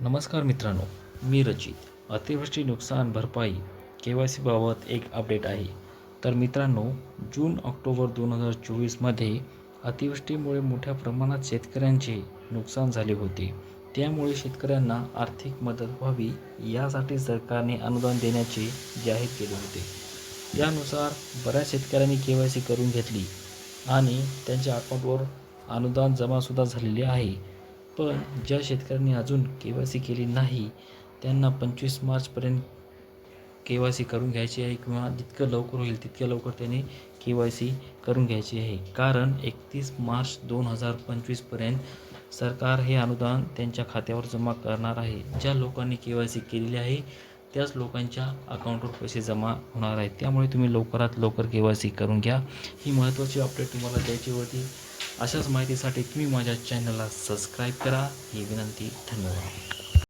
नमस्कार मित्रांनो मी रचित. अतिवृष्टी नुकसान भरपाई के वाय सीबाबत एक अपडेट आहे. तर मित्रांनो जून ऑक्टोबर दोन हजार चोवीसमध्ये अतिवृष्टीमुळे मोठ्या प्रमाणात शेतकऱ्यांचे नुकसान झाले होते. त्यामुळे शेतकऱ्यांना आर्थिक मदत व्हावी यासाठी सरकारने अनुदान देण्याचे जाहीर केले होते. त्यानुसार बऱ्याच शेतकऱ्यांनी के वाय सी करून घेतली आणि त्यांच्या अकाउंटवर अनुदान जमासुद्धा झालेले आहे. पण ज्या शेतकऱ्यांनी अजून के वाय सी केली नाही त्यांना पंचवीस मार्चपर्यंत के वाय सी करून घ्यायची आहे किंवा जितकं लवकर होईल तितक्या लवकर त्यांनी के वाय सी करून घ्यायची आहे. कारण एकतीस मार्च दोन हजार पंचवीसपर्यंत सरकार हे अनुदान त्यांच्या खात्यावर जमा करणार आहे. ज्या लोकांनी के वाय सी केलेली आहे त्याच लोकांच्या अकाउंटवर पैसे जमा होणार आहेत. त्यामुळे तुम्ही लवकरात लवकर के वाय सी करून घ्या. ही महत्त्वाची अपडेट तुम्हाला द्यायची होती. अशाच माहितीसाठी तुम्ही माझ्या चॅनलला सबस्क्राईब करा. ही विनंती धन्यवाद.